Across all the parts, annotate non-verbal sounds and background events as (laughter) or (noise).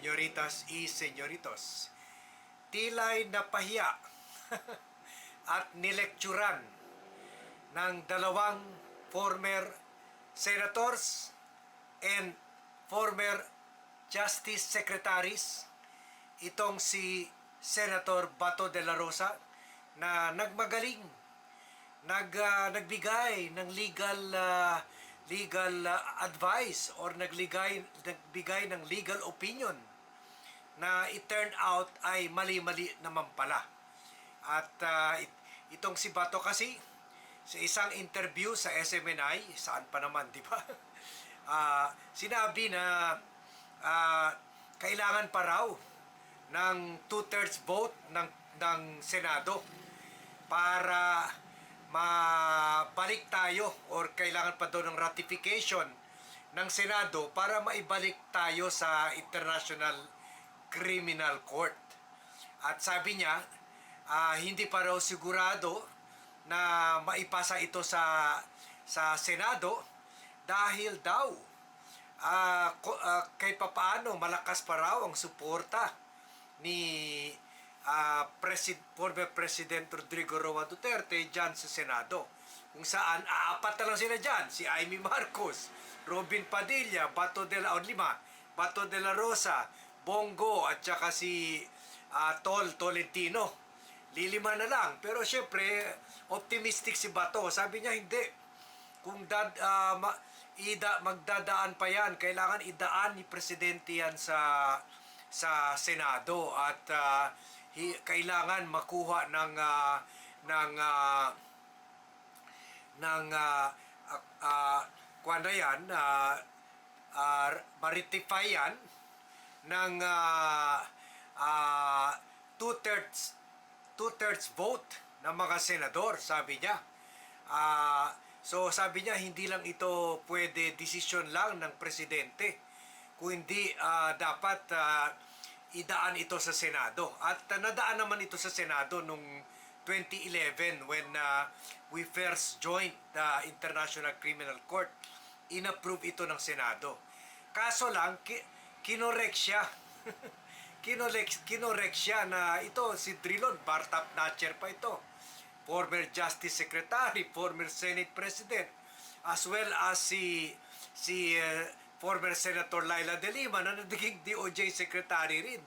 señoritas y señoritos, tila'y napahiya (laughs) at nilekturan ng dalawang former senators and former justice secretaries. Itong si Senator Bato de la Rosa na nagmagaling nag ah, nagbigay ng legal ah, legal ah, advice or nagligay nagbigay ng legal opinion na it turned out ay mali-mali naman pala. At ah, it- itong si Bato kasi sa isang interview sa SMNI, saan pa naman, di ba? (laughs) Ah, sinabi na ah, kailangan pa raw ng two-thirds vote ng, ng Senado para mabalik tayo or kailangan pa daw ng ratification ng Senado para maibalik tayo sa International Criminal Court. At sabi niya, ah, hindi pa raw sigurado na maipasa ito sa sa Senado dahil daw ko- ah, kahit papaano malakas pa raw ang suporta ni ah, Presid- former President Rodrigo Roa Duterte dyan sa Senado. Kung saan, aapat na lang sila dyan. Si Amy Marcos, Robin Padilla, Bato de la, o lima, Bato de la Rosa, Bongo, at saka si ah, Tol Tolentino. Lilima na lang. Pero syempre, optimistic si Bato. Sabi niya, hindi kung dad, ah, ma, ida, magdadaan pa yan, kailangan idaan ni Presidente yan sa sa Senado at ah, hi, kailangan makuha ng ah, ng ah, ng uh, uh, kuwan na yan, ah, ah, maritify yan ng ah, ah, two-thirds two-thirds vote ng mga senador, sabi niya. Ah, so sabi niya, hindi lang ito pwede desisyon lang ng presidente, kundi ah, dapat ah, idaan ito sa Senado. At ah, nadaan naman ito sa Senado nung 2011 when ah, we first joined the International Criminal Court. Inapprove ito ng Senado. Kaso lang, ki- kinorek siya. (laughs) kinorek, kinorek siya na ito, si Drilon, bar-top notcher pa ito. Former Justice Secretary, former Senate President, as well as si si uh, former Senator Laila De Lima na naging (laughs) DOJ Secretary rin.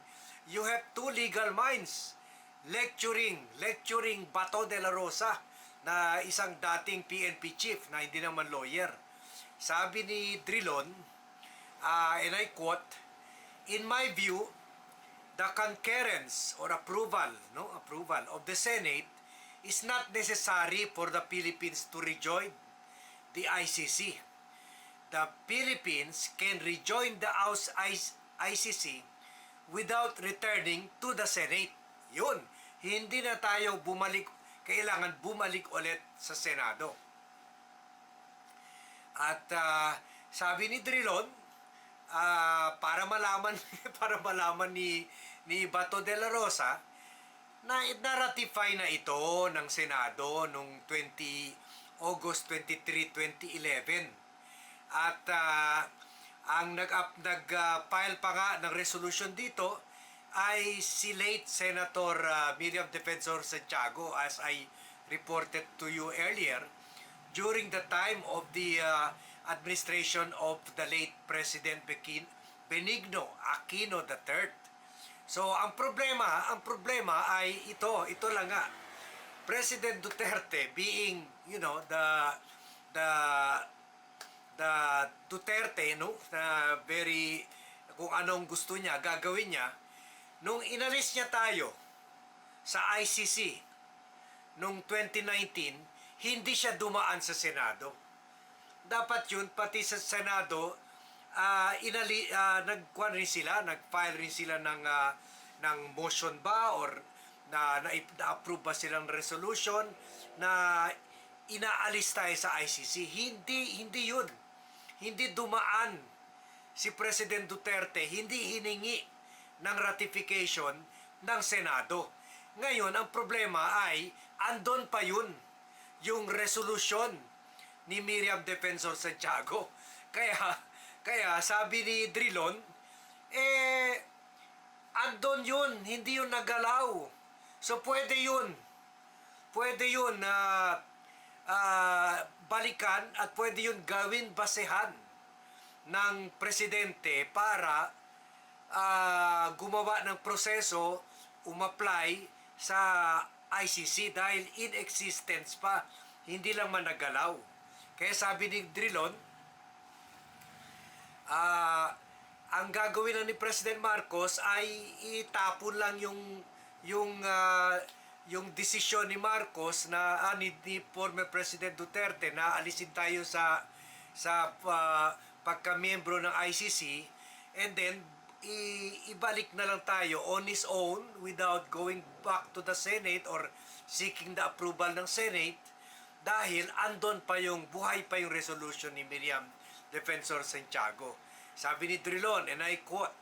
You have two legal minds lecturing, lecturing Bato de la Rosa na isang dating PNP chief na hindi naman lawyer. Sabi ni Drilon, uh, and I quote, In my view, the concurrence or approval, no, approval of the Senate is not necessary for the Philippines to rejoin the ICC. The Philippines can rejoin the ICC without returning to the Senate. Yun, hindi na tayo bumalik, kailangan bumalik ulit sa Senado. At ah, sabi ni Drilon, ah, para malaman (laughs) para malaman ni ni Bato de la Rosa na na-ratify na ito ng Senado noong 20 August 23, 2011. At ah, ang nag-up nag-file pa nga ng resolution dito ay si late Senator ah, Miriam Defensor Santiago as I reported to you earlier during the time of the uh, administration of the late President Benigno Aquino III. So ang problema, ang problema ay ito, ito lang nga. President Duterte being, you know, the the the Duterte, no, na very kung anong gusto niya, gagawin niya. Nung inalis niya tayo sa ICC nung 2019, hindi siya dumaan sa Senado. Dapat yun, pati sa Senado, ah inali, ah, nagkuhan rin sila, nag-file rin sila ng, ah, ng motion ba or na, na-approve ba silang resolution na inaalis tayo sa ICC. Hindi, hindi yun. Hindi dumaan si President Duterte, hindi hiningi ng ratification ng Senado. Ngayon, ang problema ay andon pa yun yung resolution ni Miriam Defensor Santiago. Kaya, kaya sabi ni Drilon, eh, andon yun, hindi yun nagalaw. So pwede yun. Pwede yun na ah, balikan at pwede yun gawin basehan ng presidente para ah, gumawa ng proseso, umapply sa ICC dahil in existence pa, hindi lang man nagalaw. Kaya sabi ni Drilon, ah ang gagawin lang ni President Marcos ay itapon lang yung yung ah, yung desisyon ni Marcos na ah, ni, ni former President Duterte na alisin tayo sa sa ah, pagka-miyembro ng ICC and then i- ibalik na lang tayo on his own without going back to the Senate or seeking the approval ng Senate dahil andon pa yung buhay pa yung resolution ni Miriam Defensor Santiago. Sabi ni Drilon, and I quote,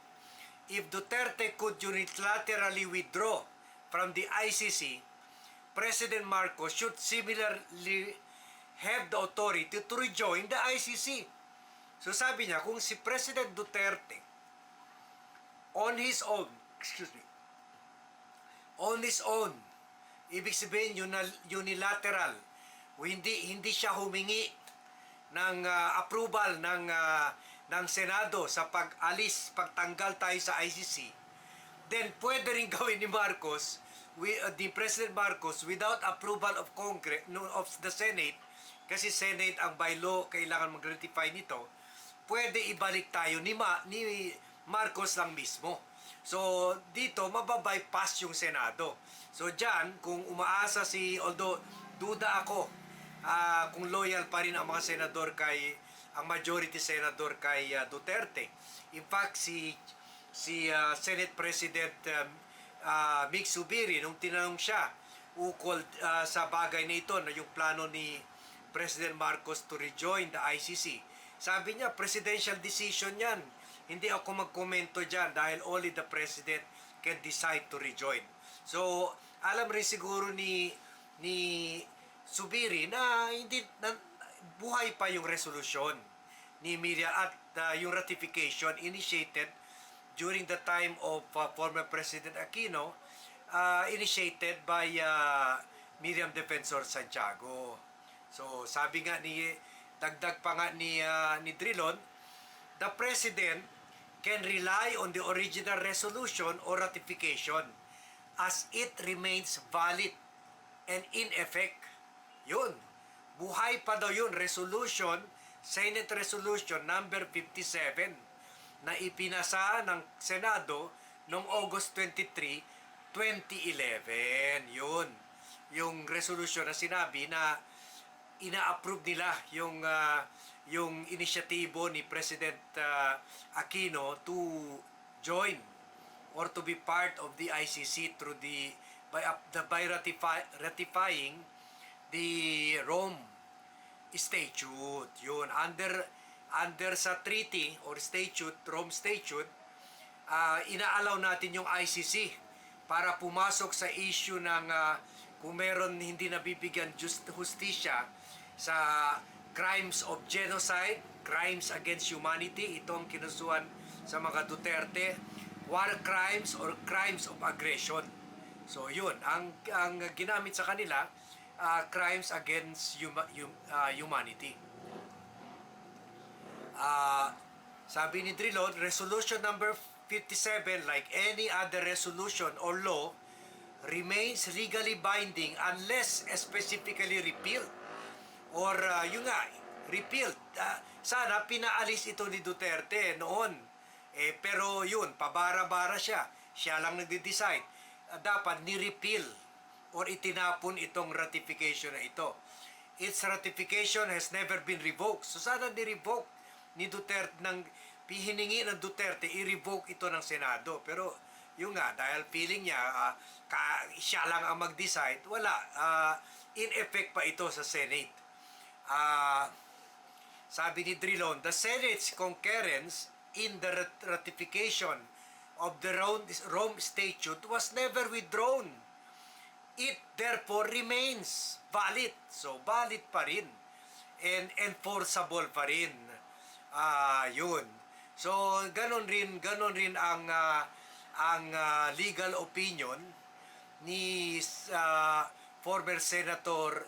If Duterte could unilaterally withdraw from the ICC, President Marcos should similarly have the authority to rejoin the ICC. So sabi niya, kung si President Duterte on his own, excuse me, on his own, ibig sabihin uni- unilateral, hindi hindi siya humingi ng ah, approval ng ah, ng Senado sa pag-alis, pagtanggal tayo sa ICC, then pwede rin (laughs) gawin ni Marcos, we, uh, the President Marcos, without approval of Congress, no, of the Senate, kasi Senate ang by law kailangan mag-ratify nito, pwede ibalik tayo ni, Ma, ni Marcos lang mismo. So, dito, mababypass yung Senado. So, dyan, kung umaasa si, although, duda ako, ah, kung loyal pa rin ang mga senador kay, ang majority senador kay ah, Duterte. In fact, si, si ah, Senate President um, ah, Mig Subiri, nung tinanong siya, ukol ah, sa bagay na ito, na yung plano ni President Marcos to rejoin the ICC, sabi niya, presidential decision yan. Hindi ako magkomento dyan dahil only the president can decide to rejoin. So, alam rin siguro ni ni Subiri na hindi na, buhay pa yung resolution ni Miriam at uh, yung ratification initiated during the time of uh, former President Aquino uh, initiated by uh, Miriam Defensor Santiago. So, sabi nga ni dagdag pa nga ni uh, ni Drilon, the president can rely on the original resolution or ratification as it remains valid and in effect. Yun. Buhay pa daw yun. Resolution, Senate Resolution number 57 na ipinasa ng Senado noong August 23, 2011. Yun. Yung resolution na sinabi na ina-approve nila yung ah, yung inisyatibo ni President ah, Aquino to join or to be part of the ICC through the by up the by ratify, ratifying the Rome Statute. Yun under under sa treaty or statute Rome Statute ah, inaalaw natin yung ICC para pumasok sa issue ng ah, kung meron hindi nabibigyan just justisya sa crimes of genocide, crimes against humanity, ito ang kinusuhan sa mga Duterte, war crimes or crimes of aggression. So yun, ang ang ginamit sa kanila ah, crimes against huma- hum- ah, humanity. Ah, sabi ni Drilon, resolution number 57 like any other resolution or law remains legally binding unless specifically repealed. Or uh, yun nga repealed. Ah, sana pinaalis ito ni Duterte noon. Eh pero yun pabara-bara siya. Siya lang nagde-decide. Ah, dapat ni-repeal or itinapon itong ratification na ito. Its ratification has never been revoked. So sana ni-revoke ni Duterte ng hiningi ng Duterte i-revoke ito ng Senado. Pero yung nga dahil feeling niya ah, ka, siya lang ang mag-decide wala. Ah, in effect pa ito sa Senate. Ah sabi ni Drilon, the Senate's concurrence in the rat- ratification of the Rome Statute was never withdrawn. It therefore remains valid. So, valid pa rin. And enforceable pa rin. Ah, yun. So, ganon rin, ganon rin ang ah, ang ah, legal opinion ni ah, former Senator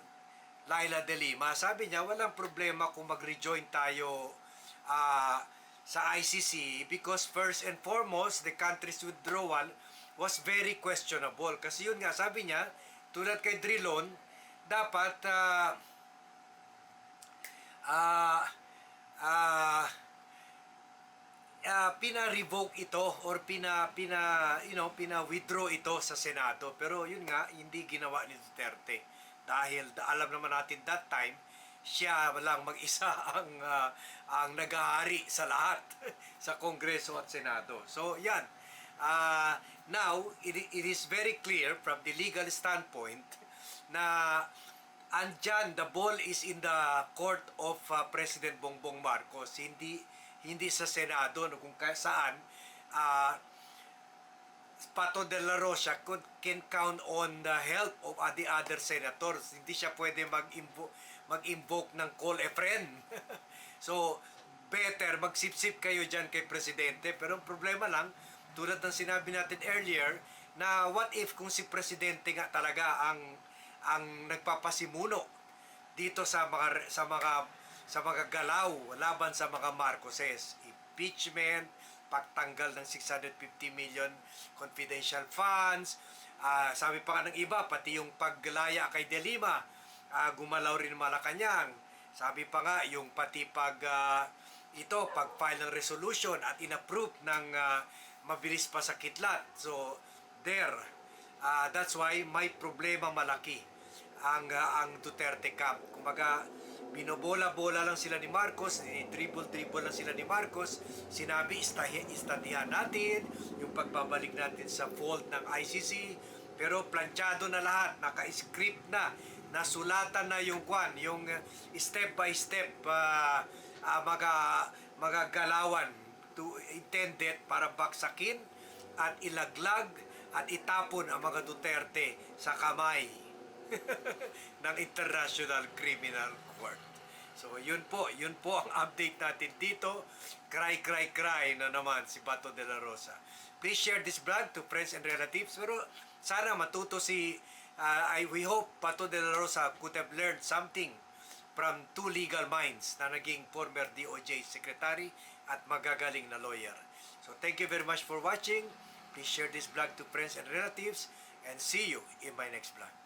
Laila De Lima. Sabi niya, walang problema kung mag-rejoin tayo ah, sa ICC because first and foremost, the country's withdrawal was very questionable. Kasi yun nga, sabi niya, tulad kay Drilon, dapat ah, ah ah ah, pina-revoke ito or pina pina you know pina-withdraw ito sa Senado pero yun nga hindi ginawa ni Duterte dahil da- alam naman natin that time siya lang mag-isa (laughs) ang ah, ang nagahari sa lahat (laughs) sa Kongreso at Senado. So yan. Ah, now it, it is very clear from the legal standpoint na andyan the ball is in the court of uh, President Bongbong Marcos. Hindi hindi sa Senado no kung saan uh, Pato de la Rosa could, can count on the help of uh, the other senators. Hindi siya pwede mag-invoke mag-invoke ng call a friend. (laughs) So better magsipsip kayo dyan kay Presidente. Pero ang problema lang tulad ng sinabi natin earlier na what if kung si Presidente nga talaga ang ang nagpapasimuno dito sa mga sa mga sa mga galaw laban sa mga Marcoses? Impeachment pagtanggal ng 650 million confidential funds ah, sabi pa nga ng iba pati yung paglaya kay De Lima ah, gumalaw rin Malacanang. Sabi pa nga yung pati pag ah, ito pag file ng resolution at inapprove ng ah, mabilis pa sa kitlat so there Ah, that's why may problema malaki ang ah, ang Duterte camp. Kumbaga, binobola-bola lang sila ni Marcos, dribble-dribble lang sila ni Marcos. Sinabi, istadihan natin, yung pagbabalik natin sa fault ng ICC. Pero planchado na lahat, naka-script na, nasulatan na yung kwan, yung uh, step by step ah, ah, mga, mga galawan to intended para baksakin at ilaglag at itapon ang mga Duterte sa kamay (laughs) ng International Criminal Court. So yun po, yun po ang update natin dito. Cry, cry, cry na naman si Bato de la Rosa. Please share this vlog to friends and relatives. Pero sana matuto si, uh, I, we hope Bato de la Rosa could have learned something from two legal minds na naging former DOJ secretary at magagaling na lawyer. So thank you very much for watching. Please share this vlog to friends and relatives and see you in my next vlog.